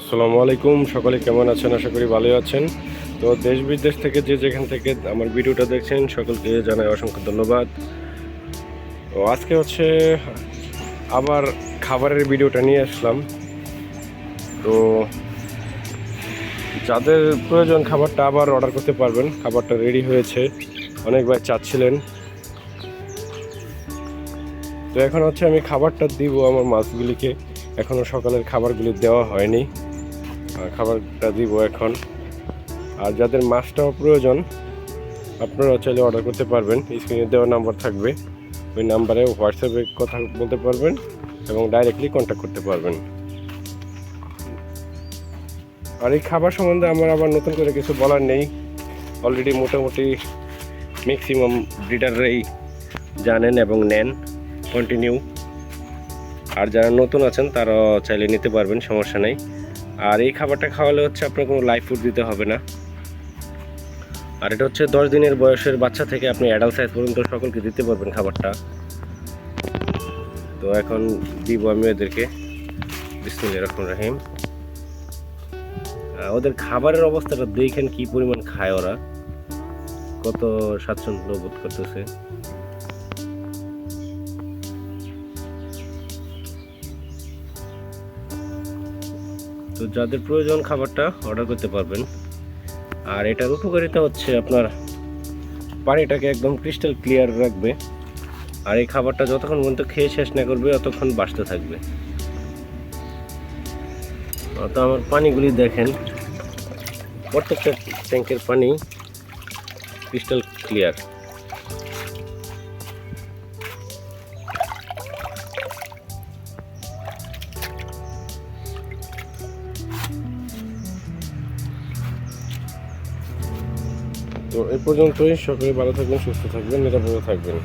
আসসালামু আলাইকুম, সকলে কেমন আছেন? আশা করি ভালোই আছেন। তো দেশ বিদেশ থেকে যে যেখান থেকে আমার ভিডিওটা দেখছেন, সকলকে জানাই অসংখ্য ধন্যবাদ। তো আজকে হচ্ছে আবার খাবারের ভিডিওটা নিয়ে আসলাম। তো যাদের প্রয়োজন খাবারটা আবার অর্ডার করতে পারবেন। খাবারটা রেডি হয়েছে। অনেক ভাই চাচ্ছিলেন। তো এখন হচ্ছে আমি খাবারটা দিব আমার মাছগুলিকে। এখনও সকালের খাবারগুলি দেওয়া হয়নি। খাবারটা দিব এখন। আর যাদের মাছটাও প্রয়োজন আপনারা চাইলে অর্ডার করতে পারবেন। স্ক্রিনে দেওয়া নাম্বার থাকবে। ওই নাম্বারে হোয়াটসঅ্যাপে কথা বলতে পারবেন এবং ডাইরেক্টলি কন্ট্যাক্ট করতে পারবেন। আর এই খাবার সম্বন্ধে আমার আবার নতুন করে কিছু বলার নেই। অলরেডি মোটামুটি ম্যাক্সিমাম ব্রিডাররাই জানেন এবং নেন। কন্টিনিউ আর যারা নতুন আছেন তারা চাইলে নিতে পারবেন, সমস্যা নেই। আর এই খাবারটা খাওয়ালে হচ্ছে আপনার কোনো লাইফ ফুড দিতে হবে না। আর এটা হচ্ছে দশ দিনের বয়সের বাচ্চা থেকে আপনি অ্যাডাল্ট সাইজ পর্যন্ত সকলকে দিতে পারবেন খাবারটা। তো এখন দিব আমি ওদেরকে। বিসমিল্লাহ রহমান রহিম। ওদের খাবারের অবস্থাটা দেখেন কি পরিমাণ খায় ওরা। কত স্বাচ্ছন্দ্য বোধ করতেছে। তো যাদের প্রয়োজন খাবারটা অর্ডার করতে পারবেন। আর এটার উপকারিতা হচ্ছে আপনার পানিটাকে একদম ক্রিস্টাল ক্লিয়ার রাখবে। আর এই খাবারটা যতক্ষণ পর্যন্ত খেয়ে শেষ না করবে ততক্ষণ বাঁচতে থাকবে। তো আমার পানিগুলি দেখেন। প্রত্যেকটা ট্যাঙ্কের পানি ক্রিস্টাল ক্লিয়ার তো এ পর্যন্তই। সকলে ভালো থাকবেন সুস্থ থাকবেন নিরাপদে থাকবেন।